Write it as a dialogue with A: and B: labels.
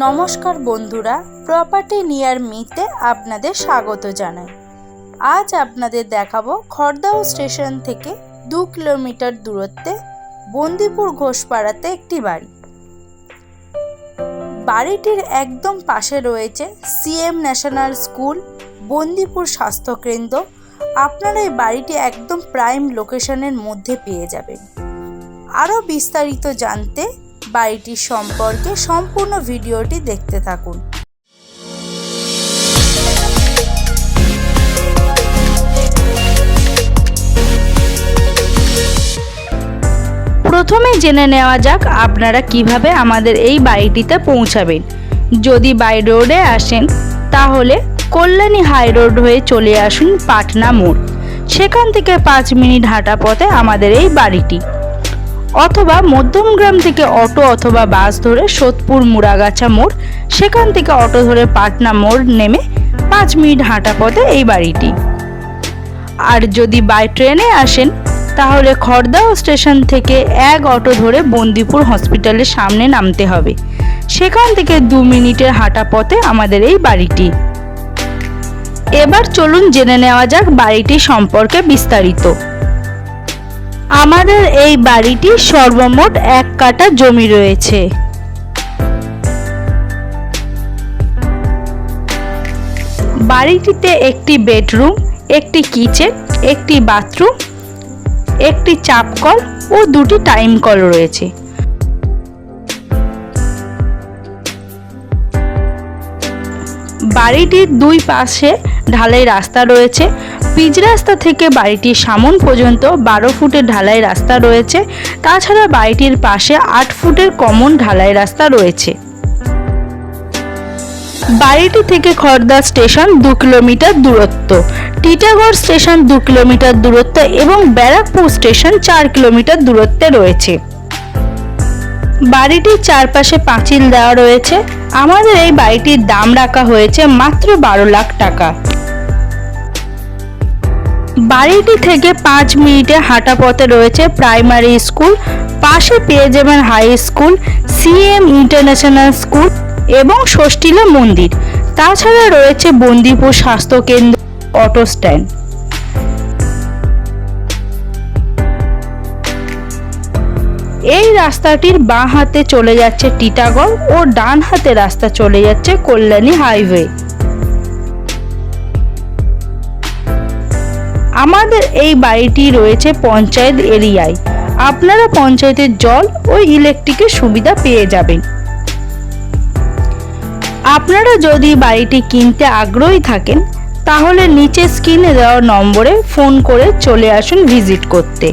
A: নমস্কার বন্ধুরা property near মিতে আপনাদের স্বাগত জানাই। আজ আপনাদের দেখাবো খড়দাও স্টেশন থেকে দু কিলোমিটার দূরত্বে বন্দিপুর ঘোষপাড়াতে একটি বাড়ি। বাড়িটির একদম পাশে রয়েছে সিএম ন্যাশনাল স্কুল বন্দিপুর স্বাস্থ্যকেন্দ্র। আপনারা এই বাড়িটি একদম প্রাইম লোকেশনের মধ্যে পেয়ে যাবেন। আরও বিস্তারিত জানতে বাড়িটির সম্পর্কে সম্পূর্ণ ভিডিওটি দেখতে থাকুন। প্রথমে জেনে নেওয়া যাক আপনারা কীভাবে আমাদের এই বাড়িটিতে পৌঁছাবেন। যদি বাই রোডে আসেন, তাহলে কল্যাণী হাই রোড হয়ে চলে আসুন পাটনা মোড়। সেখান থেকে পাঁচ মিনিট হাঁটা পথে আমাদের এই বাড়িটি। অথবা মধ্যমগ্রাম থেকে অটো অথবা বাস ধরে সোদপুর মুড়াগাছা মোড়, সেখান থেকে অটো ধরে পাটনা মোড় নেমে পাঁচ মিনিট হাঁটা পথে এই বাড়িটি। আর যদি বাই ট্রেনে আসেন, তাহলে খড়দাও স্টেশন থেকে এক অটো ধরে বন্দিপুর হসপিটালের সামনে নামতে হবে। সেখান থেকে দু মিনিটের হাঁটা পথে আমাদের এই বাড়িটি। এবার চলুন জেনে নেওয়া যাক বাড়িটি সম্পর্কে বিস্তারিত। আমাদের এই বাড়িটি সর্বমোট এক কাটা জমি রয়েছে। বাড়িটিতে একটি বেডরুম, একটি কিচেন, একটি বাথরুম, একটি চাপকল ও দুটি টাইম কল রয়েছে। বাড়িটির দুই পাশে ঢালাই রাস্তা রয়েছে। পিচ রাস্তা থেকে বাড়িটির সামন পর্যন্ত বারো ফুটের ঢালাই রাস্তা রয়েছে। তাছাড়া বাড়িটির পাশে আট ফুটের কমন ঢালাই রাস্তা রয়েছে। বাড়িটি থেকে খড়দা স্টেশন দু কিলোমিটার দূরত্ব। টিটাগড় স্টেশন দু কিলোমিটার দূরত্ব এবং ব্যারাকপুর স্টেশন চার কিলোমিটার দূরত্বে রয়েছে। বাড়িটির চারপাশে পাঁচিল দেওয়া রয়েছে। আমাদের এই বাড়িটির দাম রাখা হয়েছে মাত্র বারো লাখ টাকা। বাড়িটি থেকে পাঁচ মিনিটে হাঁটা পথে রয়েছে প্রাইমারি স্কুল, পাশে পেয়ে যাবেন high school, CM international school এবং ষষ্ঠীলা মন্দির। তাছাড়া রয়েছে বন্দিপুর স্বাস্থ্যকেন্দ্র, অটো স্ট্যান্ড। এই রাস্তাটির বাঁ হাতে চলে যাচ্ছে টিটাগড় ও ডান হাতে রাস্তা চলে যাচ্ছে কল্যাণী হাইওয়ে। আমাদের এই বাড়িটি রয়েছে পঞ্চায়েত এরিয়ায়। আপনারা পঞ্চায়েতের জল ও ইলেকট্রিকের সুবিধা পেয়ে যাবেন। আপনারা যদি বাড়িটি কিনতে আগ্রহী থাকেন, তাহলে নিচে স্ক্রিনে দেওয়া নম্বরে ফোন করে চলে আসুন ভিজিট করতে।